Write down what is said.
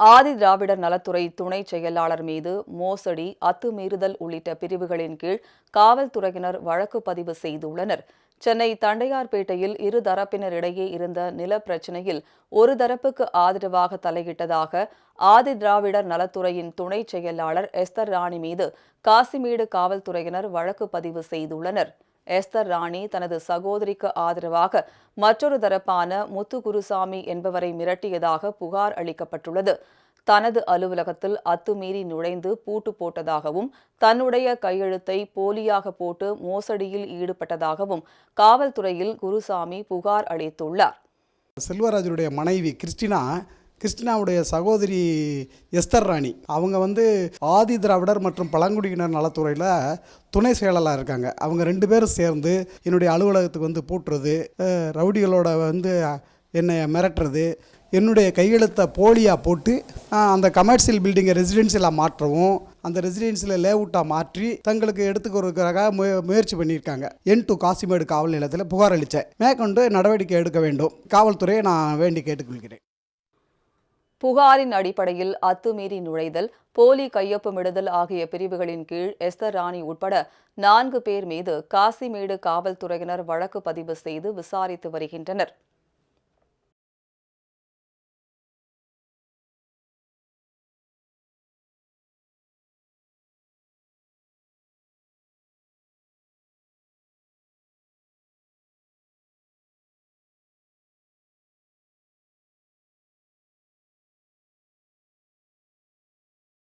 ஆதி திராவிடர் நலத்துறை துணை செயலாளர் மீது மோசடி அத்துமீறுதல் உள்ளிட்ட பிரிவுகளின் கீழ் காவல்துறையினர் வழக்கு பதிவு செய்துள்ளனர். சென்னை தண்டையார்பேட்டையில் இரு தரப்பினரிடையே இருந்த நில பிரச்சினையில் ஒரு தரப்புக்கு ஆதரவாக தலையிட்டதாக ஆதி திராவிடர் நலத்துறையின் துணை செயலாளர் எஸ்தர் ராணி மீது காசிமேடு காவல்துறையினர் வழக்கு பதிவு செய்துள்ளனர். எஸ்தர் ராணி தனது சகோதரிக்கு ஆதரவாக மற்றொரு தரப்பான முத்துகுருசாமி என்பவரை மிரட்டியதாக புகார் அளிக்கப்பட்டுள்ளது. தனது அலுவலகத்தில் அத்துமீறி நுழைந்து பூட்டு போட்டதாகவும் தன்னுடைய கையெழுத்தை போலியாக போட்டு மோசடியில் ஈடுபட்டதாகவும் காவல்துறையில் குருசாமி புகார் அளித்துள்ளார். செல்வராஜனுடைய மனைவி கிறிஸ்டினா கிறிஸ்டினாவுடைய சகோதரி எஸ்தர் ராணி. அவங்க வந்து ஆதி திராவிடர் மற்றும் பழங்குடியினர் நலத்துறையில் துணை செயலாளராக இருக்காங்க. அவங்க ரெண்டு பேரும் சேர்ந்து என்னுடைய அலுவலகத்துக்கு வந்து பூட்டுறது ரவுடிகளோட வந்து என்னை மிரட்டுறது என்னுடைய கையெழுத்தை போலியாக போட்டு அந்த கமர்ஷியல் பில்டிங்கை ரெசிடென்சியலாக மாற்றவும் அந்த ரெசிடென்சியில் லேஅவுட்டாக மாற்றி தங்களுக்கு எடுத்துக்கிறதுக்காக முய முயற்சி பண்ணியிருக்காங்க. என் டு காசிமேடு காவல் நிலையத்தில் புகார் அளித்தேன். மேற்கொண்டு நடவடிக்கை எடுக்க வேண்டும். காவல்துறையை நான் வேண்டி கேட்டுக்கொள்கிறேன். புகாரின் அடிப்படையில் அத்துமீறி நுழைதல் போலி கையொப்பமிடுதல் ஆகிய பிரிவுகளின் கீழ் எஸ்தர் ராணி உட்பட நான்கு பேர் மீது காசிமேடு காவல்துறையினர் வழக்கு பதிவு செய்து விசாரித்து வருகின்றனர்.